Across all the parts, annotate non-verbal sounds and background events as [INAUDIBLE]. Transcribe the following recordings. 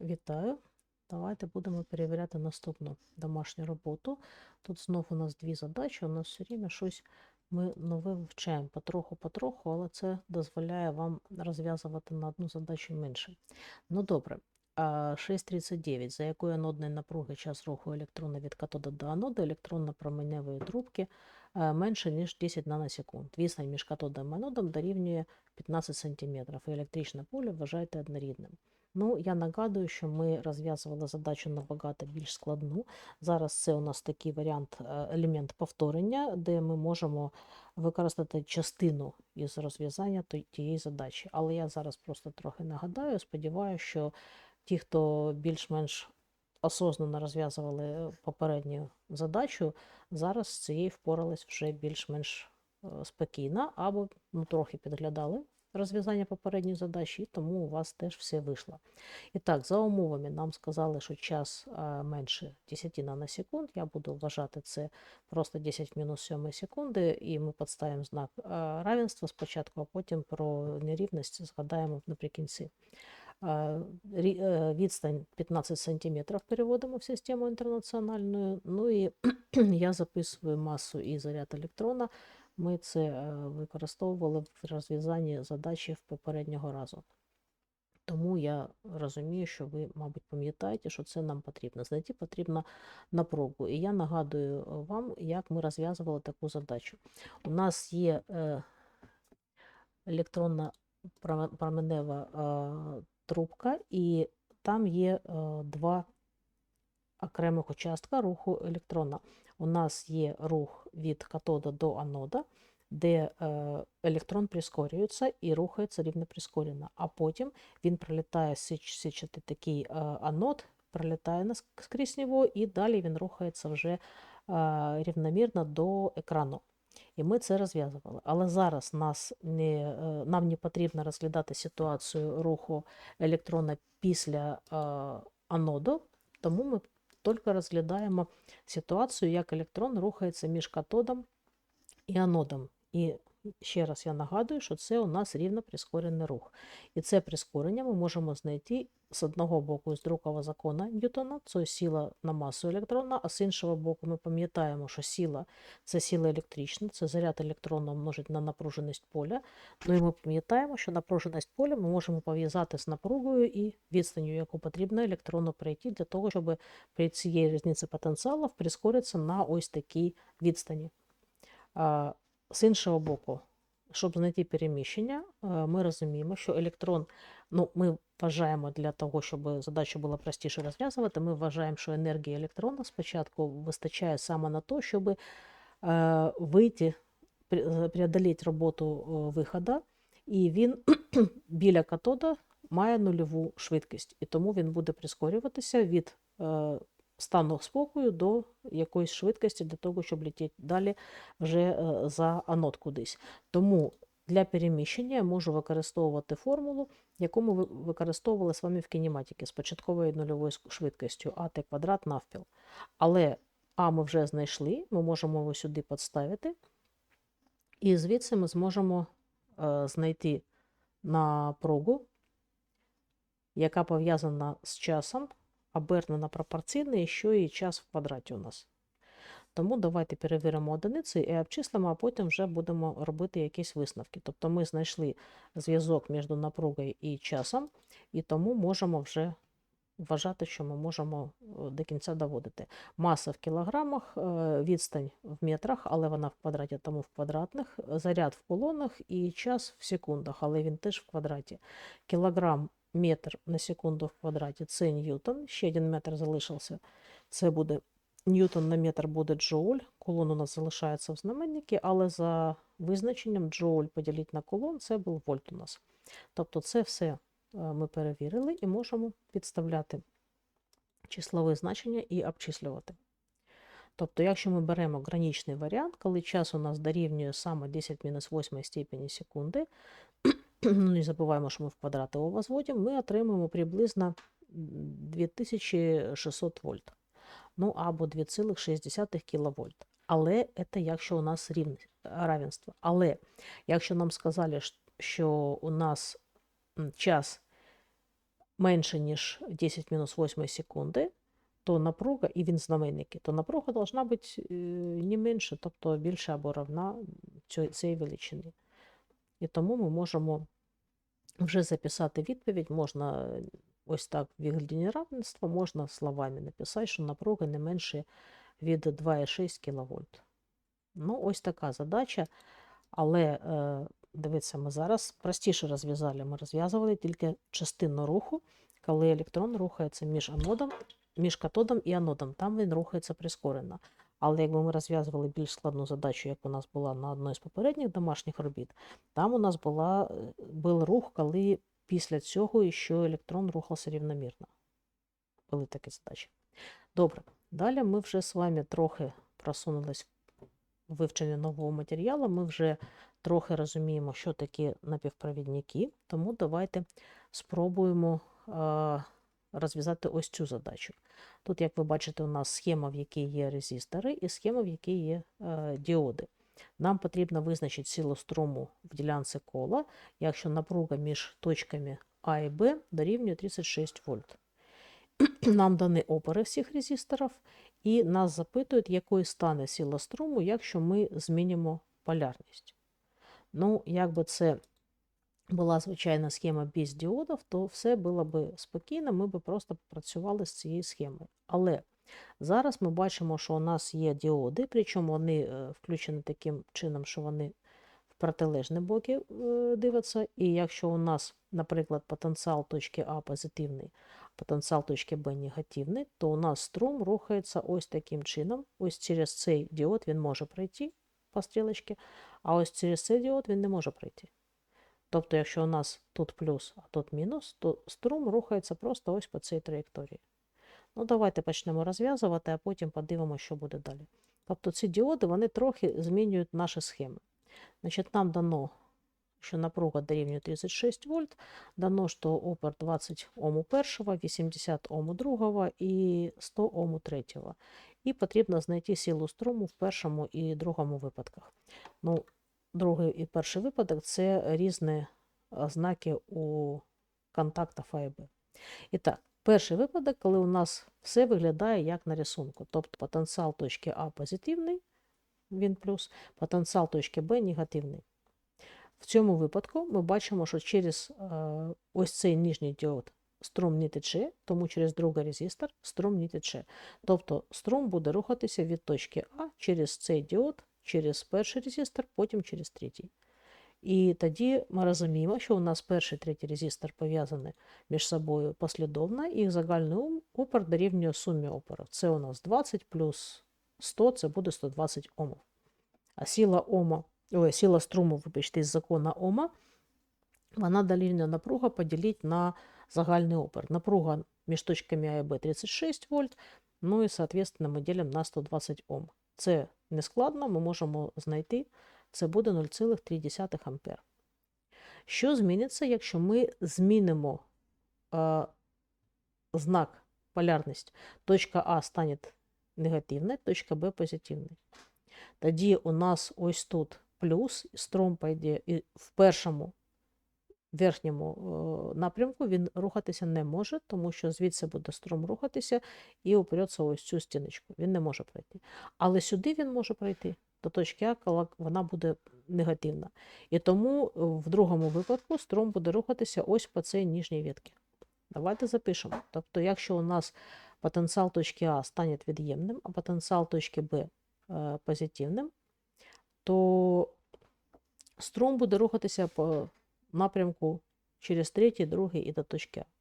Вітаю! Давайте будемо перевіряти наступну домашню роботу. Тут знов у нас дві задачі. У нас все рівно щось ми нове вивчаємо потроху-потроху, але це дозволяє вам розв'язувати на одну задачу менше. Ну добре. А 6.39, за якої анодної напруги час руху електрона від катода до анода електронно-променевої трубки менше, ніж 10 наносекунд. Відстань між катодом і анодом дорівнює 15 см, і електричне поле вважайте однорідним. Ну, я нагадую, що ми розв'язували задачу набагато більш складну. Зараз це у нас такий варіант, е, елемент повторення, де ми можемо використати частину із розв'язання тієї задачі. Але я зараз просто трохи нагадаю, сподіваюся, що ті, хто більш-менш осознанно розв'язували попередню задачу, зараз з цією впорались вже більш-менш е, спокійно або ну, трохи підглядали розв'язання попередньої задачі, і тому у вас теж все вийшло. І так, за умовами нам сказали, що час менше 10 наносекунд. Я буду вважати це просто 10 мінус 7 секунди, і ми підставимо знак равенства спочатку, а потім про нерівність згадаємо наприкінці. Е, Відстань 15 см переводимо в систему інтернаціональну. Ну і [CLEARS THROAT] я записую масу і заряд електрона. Ми це е, використовували в розв'язанні задачі в попереднього разу. Тому я розумію, що ви, мабуть, пам'ятаєте, що це нам потрібно. Знайти потрібно напругу. І я нагадую е, вам, як ми розв'язували таку задачу. У нас є е, електронна променева трубка, і там є два окремих участка руху електрона. У нас є рух від катода до анода, де е, електрон прискорюється і рухається рівно прискорено. А потім він пролітає січ- січатий такий е, анод, пролітає нас- скрізь нього, і далі він рухається вже е, рівномірно до екрану. І ми це розв'язували. Але зараз нас не, нам не потрібно розглядати ситуацію руху електрона після аноду, тому ми тільки розглядаємо ситуацію, як електрон рухається між катодом і анодом. І ще раз я нагадую, що це у нас рівно прискорений рух. І це прискорення ми можемо знайти з одного боку з другого закону Ньютона, це сила на масу електрона, а з іншого боку ми пам'ятаємо, що сила це сила електрична, це заряд електрона множить на напруженість поля. Ну і ми пам'ятаємо, що напруженість поля ми можемо пов'язати з напругою і відстанню, яку потрібно електрону пройти для того, щоб при цієї різниці потенціалів прискоритися на ось такій відстані. З іншого боку, щоб знайти переміщення, е, ми розуміємо, що електрон, ну, ми вважаємо для того, щоб задачу було простіше розв'язувати, ми вважаємо, що енергія електрона спочатку вистачає саме на те, щоб е, вийти, пре- роботу е, виходу, і він [CLEARS THROAT] біля катода має нульову швидкість, і тому він буде прискорюватися від стану спокою до якоїсь швидкості для того, щоб летіти далі вже е, за анод кудись. Тому для переміщення я можу використовувати формулу, яку ми використовували з вами в кінематиці з початковою нульовою швидкістю АТ квадрат навпіл. Але А ми вже знайшли, ми можемо його сюди підставити, і звідси ми зможемо е, знайти напругу, яка пов'язана з часом, обернена пропорційно, і що і час в квадраті у нас. Тому давайте перевіримо одиниці і обчислимо, а потім вже будемо робити якісь висновки. Тобто ми знайшли зв'язок між напругою і часом, і тому можемо вже вважати, що ми можемо е, до кінця доводити. Маса в кілограмах, е, відстань в метрах, але вона в квадраті, тому в квадратних, заряд в колонах і час в секундах, але він теж в квадраті. Кілограм метр на секунду в квадраті це ньютон, ще один метр залишився. Це буде ньютон на метр буде джоуль. Кулон у нас залишається в знаменнику, але за визначенням джоуль поділити на кулон це був вольт у нас. Тобто це все е, ми перевірили і можемо підставляти числові значення і обчислювати. Тобто, якщо ми беремо граничний варіант, коли час у нас дорівнює саме 10-8 степені секунди, [CLEARS THROAT] не забуваємо, що ми в квадрати його ми отримаємо приблизно 2600 вольт. Ну або 2,6 кВт. Але це якщо у нас рівність, равенство. Але якщо нам сказали, що у нас час менше, ніж 10 мінус 8 секунди, то напруга, і він знаменники, то напруга должна бути е, не менше, тобто більше або равна цій величині. І тому ми можемо вже записати відповідь, можна е, ось так в вигляді неравенства, можна словами написати, що напруга не менше від 2,6 кВт. Ну, ось така задача. Але е, дивіться, ми зараз простіше розв'язали. Ми розв'язували тільки частину руху, коли електрон рухається між анодом, між катодом і анодом. Там він рухається прискорено. Але якби ми розв'язували більш складну задачу, як у нас була на одній з попередніх домашніх робіт, там у нас була, е, був рух, коли після цього ще електрон рухався рівномірно. Були такі задачі. Добре, далі ми вже з вами трохи просунулись в вивчення нового матеріалу. Ми вже трохи розуміємо, що таке напівпровідники, тому давайте спробуємо а, розв'язати ось цю задачу. Тут, як ви бачите, у нас схема, в якій є резистори, і схема, в якій є е, діоди. Нам потрібно визначити силу струму в ділянці кола, якщо напруга між точками А і Б дорівнює 36 вольт. [CLEARS THROAT] Нам дані опори всіх резисторів, і нас запитують, якою стане сила струму, якщо ми змінимо полярність. Ну, якби це була звичайна схема без діодів, то все було б спокійно, ми б просто попрацювали з цією схемою. Але зараз ми бачимо, що у нас є діоди, причому вони е, включені таким чином, що вони в протилежні боки е, дивляться. І якщо у нас, наприклад, потенціал точки А позитивний, потенціал точки Б негативний, то у нас струм рухається ось таким чином. Ось через цей діод він може пройти по стрілочці, а ось через цей діод він не може пройти. Тобто, якщо у нас тут плюс, а тут мінус, то струм рухається просто ось по цій траєкторії. Ну, давайте почнемо розв'язувати, а потім подивимося, що буде далі. Тобто ці діоди вони трохи змінюють наші схеми. Значить, Нам дано, що напруга дорівнює 36 вольт, дано, що опір 20 Ом у першого, 80 Ом у другого і 100 Ом у третього. І потрібно знайти силу струму в першому і другому випадках. Ну, Другий і перший випадок це різні знаки у контактах А і Б. І так, перший випадок, коли у нас все виглядає як на рисунку. Тобто потенціал точки А позитивний, він плюс, потенціал точки Б негативний. В цьому випадку ми бачимо, що через е, ось цей нижній діод струм не тече, тому через другий резистор струм не тече. Тобто струм буде рухатися від точки А через цей діод через перший резистор, потім через третій. І тоді ми розуміємо, що у нас перший і третій резистор пов'язані між собою послідовно, і їх загальний опір дорівнює сумі опорів. Це у нас 20 плюс 100, це буде 120 Омів. А сила Ома, ой, сила струму, вибачте, з закона Ома, вона дорівнює напруга поділити на загальний опір. Напруга між точками А і Б 36 вольт, ну і, соответственно, ми ділимо на 120 Ом. Це не складно, ми можемо знайти, це буде 0,3 А. Що зміниться, якщо ми змінимо е, знак полярність? Точка А стане негативною, точка Б позитивною. Тоді у нас ось тут плюс, струм пойде в першому верхньому е, напрямку він рухатися не може, тому що звідси буде струм рухатися і упреться ось цю стіночку. Він не може пройти. Але сюди він може пройти до точки А, коли вона буде негативна. І тому е, в другому випадку струм буде рухатися ось по цій нижній ветці. Давайте запишемо. Тобто, якщо у нас потенціал точки А стане від'ємним, а потенціал точки Б е, позитивним, то струм буде рухатися по напрямку через третій, другий і до точки А.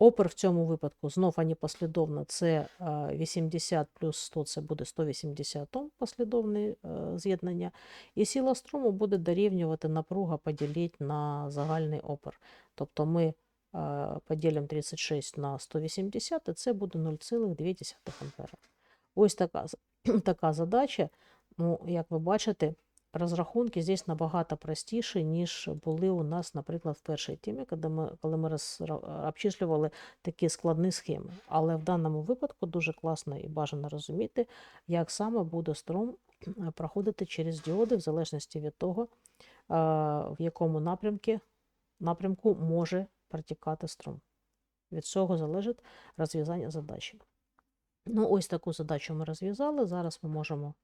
Опір в цьому випадку знов вони послідовно, це 80 плюс 100 це буде 180 Ом послідовне з'єднання. І сила струму буде дорівнювати напруга поділити на загальний опір. Тобто ми поділимо 36 на 180, і це буде 0,2 А. Ось така, [CLEARS THROAT] така задача. Ну, Як ви бачите, розрахунки здесь набагато простіші, ніж були у нас, наприклад, в першій темі, коли ми коли ми роз, обчислювали такі складні схеми. Але в даному випадку дуже класно і бажано розуміти, як саме буде струм проходити через діоди, в залежності від того, в якому напрямку, напрямку може протікати струм. Від цього залежить розв'язання задачі. Ну, ось таку задачу ми розв'язали. Зараз ми можемо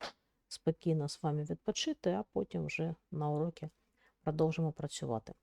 спокійно з вами відпочити, а потім вже на уроки продовжимо працювати.